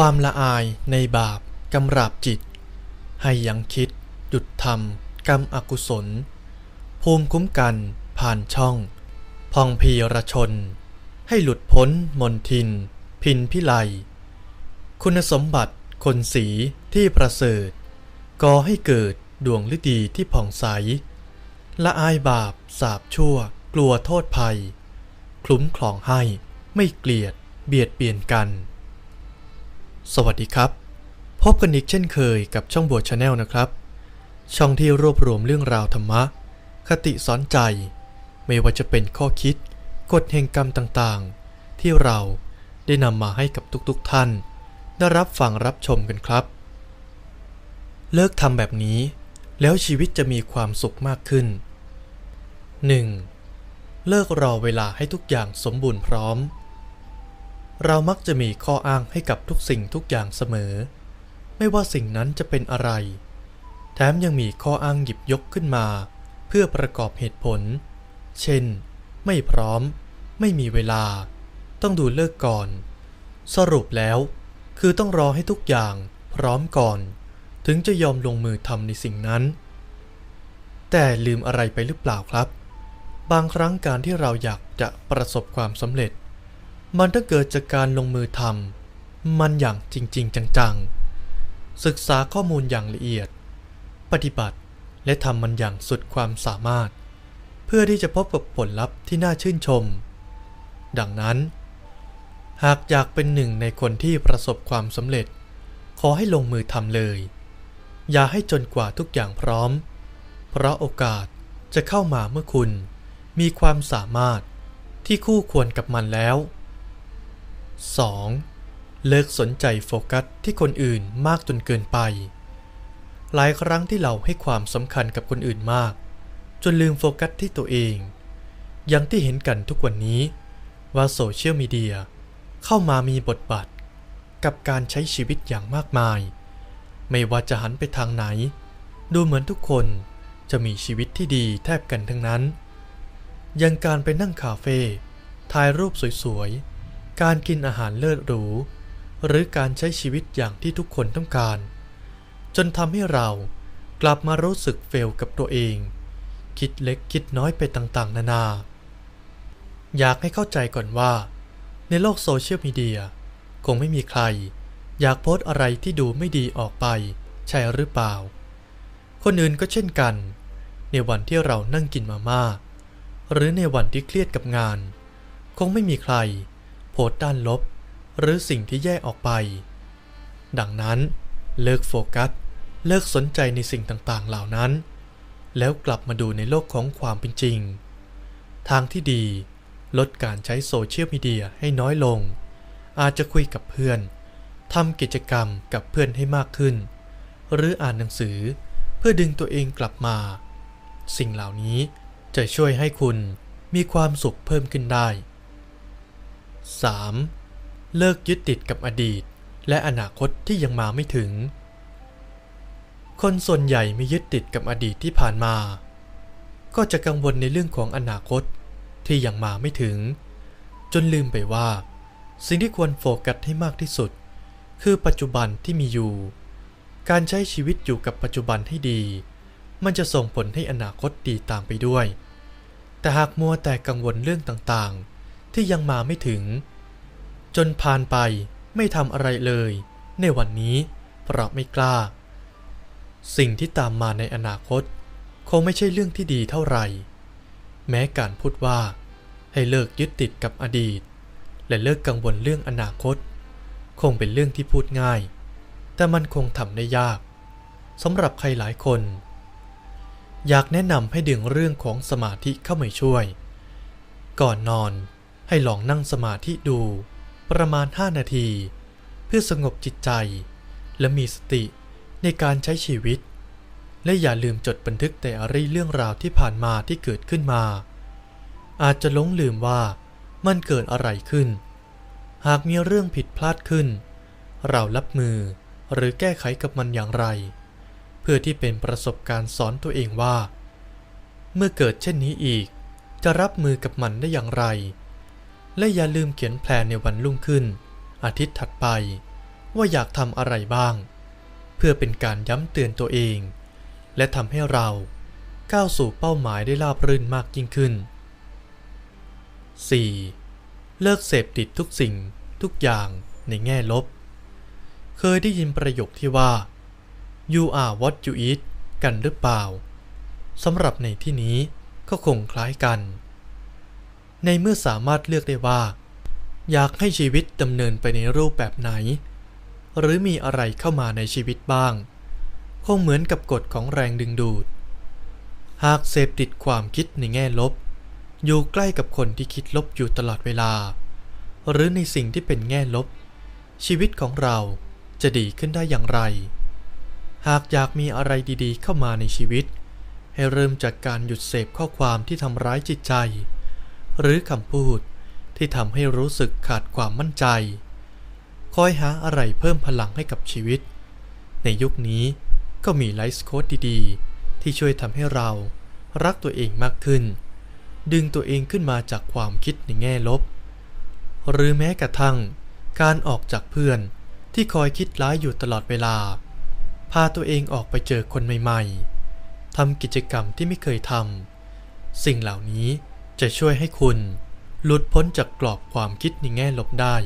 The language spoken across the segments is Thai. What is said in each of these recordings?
ความละอายในบาปกำราบจิต ให้ยังคิด หยุดทำกรรมอกุศล ภูมิคุ้มกันผ่านช่อง พองพีรชน ให้หลุดพ้นมนทิน พินพิไล คุณสมบัติคนสีที่ประเสริฐก่อให้เกิดดวงฤดีที่ผ่องใส ละอายบาปสาบชั่ว กลัวโทษภัย คลุ้มคลองให้ไม่เกลียดเบียดเบียนกัน สวัสดีครับ พบกันอีกเช่นเคยกับช่องบัวชาแนลนะครับ ช่องที่รวบรวมเรื่องราวธรรมะ คติสอนใจ ไม่ว่าจะเป็นข้อคิดกฎแห่งกรรมต่างๆ ที่เราได้นำมาให้กับทุกๆท่าน ได้รับฟังรับชมกันครับ เลิกทำแบบนี้ แล้วชีวิตจะมีความสุขมากขึ้น 1. เลิกรอเวลาให้ทุกอย่างสมบูรณ์พร้อม เรามักจะมีข้ออ้างให้กับทุกสิ่งทุกอย่างเสมอ ไม่ว่าสิ่งนั้นจะเป็นอะไร แถมยังมีข้ออ้างหยิบยกขึ้นมา เพื่อประกอบเหตุผล เช่น ไม่พร้อม ไม่มีเวลา ต้องดูเลิกก่อน สรุปแล้ว คือต้องรอให้ทุกอย่างพร้อมก่อน ถึงจะยอมลงมือทำในสิ่งนั้น แต่ลืมอะไรไปหรือเปล่าครับ บางครั้งการที่เราอยากจะประสบความสำเร็จ มันต้องเกิดจากการลงมือทำมันอย่างจริง ๆ จัง ๆ ศึกษาข้อมูลอย่างละเอียด ปฏิบัติและทำมันอย่างสุดความสามารถ เพื่อที่จะพบกับผลลัพธ์ที่น่าชื่นชม ดังนั้น หากอยากเป็นหนึ่งในคนที่ประสบความสำเร็จ ขอให้ลงมือทำเลย อย่าให้จนกว่าทุกอย่างพร้อม เพราะโอกาสจะเข้ามาเมื่อคุณ มีความสามารถที่คู่ควรกับมันแล้ว 2. เลิกสนใจโฟกัสที่คนอื่นมากจนเกินไป หลายครั้งที่เราให้ความสำคัญกับคนอื่นมาก จนลืมโฟกัสที่ตัวเอง อย่างที่เห็นกันทุกวันนี้ ว่าโซเชียลมีเดียเข้ามามีบทบาทกับการใช้ชีวิตอย่างมากมาย ไม่ว่าจะหันไปทางไหน ดูเหมือนทุกคนจะมีชีวิตที่ดีแทบกันทั้งนั้นย่างการไปนั่งคาเฟ่ถ่ายรูปสวยๆ การกินอาหารเลิศหรู หรือการใช้ชีวิตอย่างที่ทุกคนต้องการ จนทำให้เรากลับมารู้สึกเฟลกับตัวเอง คิดเล็กคิดน้อยไปต่างๆ นานา อยากให้เข้าใจก่อนว่า ในโลกโซเชียลมีเดียคงไม่มีใคร อยากโพสอะไรที่ดูไม่ดีออกไป ใช่หรือเปล่า คนอื่นก็เช่นกัน ในวันที่เรานั่งกินมาม่าหรือในวันที่เครียดกับงาน คงไม่มีใคร โพสต์ด้านลบ หรือสิ่งที่แย่ออกไป ดังนั้น เลิกโฟกัส เลิกสนใจในสิ่งต่างๆ เหล่านั้น แล้วกลับมาดูในโลกของความเป็นจริง ทางที่ดี ลดการใช้โซเชียลมีเดียให้น้อยลง อาจจะคุยกับเพื่อนทำกิจกรรมกับเพื่อนให้มากขึ้น หรืออ่านหนังสือเพื่อดึงตัวเองกลับมา สิ่งเหล่านี้จะช่วยให้คุณมีความสุขเพิ่มขึ้นได้ 3. เลิกยึดติดกับอดีต และอนาคตที่ยังมาไม่ถึง คนส่วนใหญ่ไม่ยึดติดกับอดีตที่ผ่านมา ก็จะกังวลในเรื่องของอนาคตที่ยังมาไม่ถึง จนลืมไปว่า สิ่งที่ควรโฟกัสให้มากที่สุด คือปัจจุบันที่มีอยู่ การใช้ชีวิตอยู่กับปัจจุบันให้ดี มันจะส่งผลให้อนาคตดีตามไปด้วย แต่หากมัวแต่กังวลเรื่องต่างๆ ที่ยังมาไม่ถึง จนผ่านไปไม่ทำอะไรเลย ในวันนี้เพราะไม่กล้า สิ่งที่ตามมาในอนาคต คงไม่ใช่เรื่องที่ดีเท่าไหร่ แม้การพูดว่า ให้เลิกยึดติดกับอดีต และเลิกกังวลเรื่องอนาคต คงเป็นเรื่องที่พูดง่าย แต่มันคงทำได้ยากสำหรับใครหลายคน อยากแนะนำให้ดึงเรื่องของสมาธิเข้ามาช่วย ก่อนนอน ให้ลองนั่งสมาธิดูประมาณ 5 นาที เพื่อสงบจิตใจ และมีสติในการใช้ชีวิต และอย่าลืมจดบันทึกแต่อะไรเรื่องราวที่ผ่านมาที่เกิดขึ้นมา อาจจะหลงลืมว่ามันเกิดอะไรขึ้น หากมีเรื่องผิดพลาดขึ้น เรารับมือหรือแก้ไขกับมันอย่างไร เพื่อที่เป็นประสบการณ์สอนตัวเองว่า เมื่อเกิดเช่นนี้อีก จะรับมือกับมันได้อย่างไร และอย่าลืมเขียนแผนในวันรุ่งขึ้น อาทิตย์ถัดไป ว่าอยากทำอะไรบ้าง เพื่อเป็นการย้ำเตือนตัวเอง และทำให้เราก้าวสู่เป้าหมายได้ราบรื่นมากยิ่งขึ้น 4. เลิกเสพติดทุกสิ่งทุกอย่างในแง่ลบ เคยได้ยินประโยคที่ว่า you are what you eat กันหรือเปล่าสำหรับในที่นี้ก็คงคล้ายกัน ในเมื่อสามารถเลือกได้ว่า อยากให้ชีวิตดำเนินไปในรูปแบบไหน หรือมีอะไรเข้ามาในชีวิตบ้าง คงเหมือนกับกฎของแรงดึงดูด หากเสพติดความคิดในแง่ลบ อยู่ใกล้กับคนที่คิดลบอยู่ตลอดเวลา หรือในสิ่งที่เป็นแง่ลบ ชีวิตของเราจะดีขึ้นได้อย่างไร หากอยากมีอะไรดีๆ เข้ามาในชีวิต ให้เริ่มจากการหยุดเสพข้อความที่ทำร้ายจิตใจ หรือคำพูดที่ทำให้รู้สึกขาดความมั่นใจ คอยหาอะไรเพิ่มพลังให้กับชีวิต ในยุคนี้ก็มีไลฟ์โค้ดดีๆ ที่ช่วยทำให้เรารักตัวเองมากขึ้น ดึงตัวเองขึ้นมาจากความคิดในแง่ลบ หรือแม้กระทั่งการออกจากเพื่อนที่คอยคิดร้ายอยู่ตลอดเวลา พาตัวเองออกไปเจอคนใหม่ๆทำกิจกรรมที่ไม่เคยทำสิ่งเหล่านี้ จะช่วยให้คุณหลุดพ้นจากกรอบความคิดในแง่ลบได้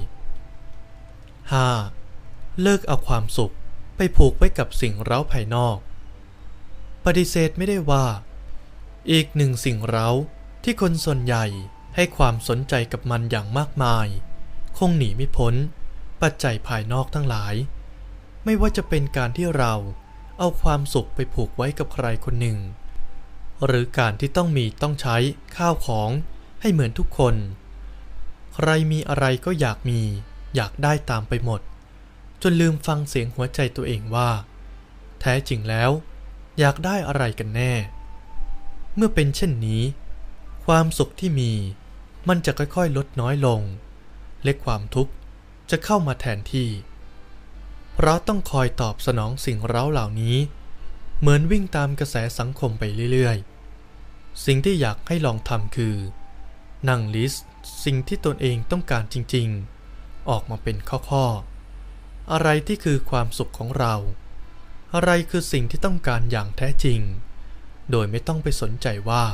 5. เลิกเอาความสุขไปผูกไว้กับสิ่งเร้าภายนอก ปฏิเสธไม่ได้ว่า อีกหนึ่งสิ่งเร้าที่คนส่วนใหญ่ให้ความสนใจกับมันอย่างมากมาย คงหนีไม่พ้น ปัจจัยภายนอกทั้งหลาย ไม่ว่าจะเป็นการที่เราเอาความสุขไปผูกไว้กับใครคนหนึ่ง หรือการที่ต้องมีต้องใช้ข้าวของให้เหมือนทุกคน ใครมีอะไรก็อยากมี อยากได้ตามไปหมด จนลืมฟังเสียงหัวใจตัวเองว่า แท้จริงแล้ว อยากได้อะไรกันแน่ เมื่อเป็นเช่นนี้ ความสุขที่มีมันจะค่อยๆ ลดน้อยลง และความทุกข์จะเข้ามาแทนที่ เพราะต้องคอยตอบสนองสิ่งเร้าเหล่านี้ เหมือนวิ่งตามกระแสสังคมไปเรื่อยๆ สิ่งที่อยากให้ลองทำคือ นั่งลิสต์สิ่งที่ตนเองต้องการจริงๆ ออกมาเป็นข้อๆ อะไรที่คือความสุขของเรา อะไรคือสิ่งที่ต้องการอย่างแท้จริง โดยไม่ต้องไปสนใจว่า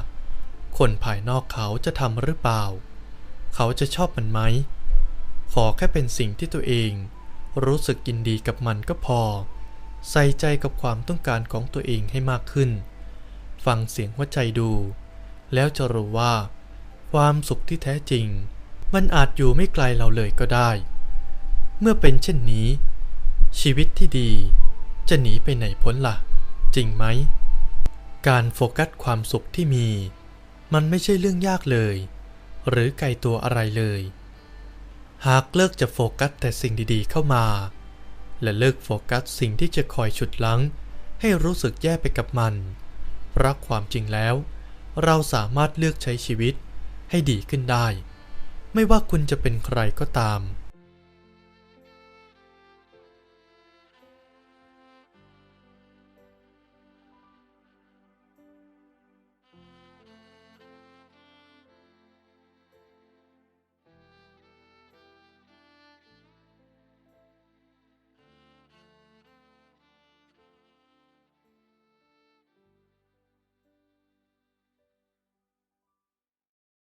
คนภายนอกเขาจะทำหรือเปล่า เขาจะชอบมันไหม ขอแค่เป็นสิ่งที่ตัวเอง รู้สึกยินดีกับมันก็พอ ใส่ใจกับความต้องการของตัวเองให้มากขึ้น ฟังเสียงหัวใจดู แล้วจะรู้ว่า ความสุขที่แท้จริง มันอาจอยู่ไม่ไกลเราเลยก็ได้ เมื่อเป็นเช่นนี้ ชีวิตที่ดีจะหนีไปไหนพ้นละ่ะ จริงไหม การโฟกัสความสุขที่มี มันไม่ใช่เรื่องยากเลย หรือไกลตัวอะไรเลย หากเลิกจะโฟกัสแต่สิ่งดีๆเข้ามา และเลิกโฟกัสสิ่งที่จะคอยฉุดลัง ให้รู้สึกแย่ไปกับมันเพราะความจริงแล้ว เราสามารถเลือกใช้ชีวิตให้ดีขึ้นได้ ไม่ว่าคุณจะเป็นใครก็ตาม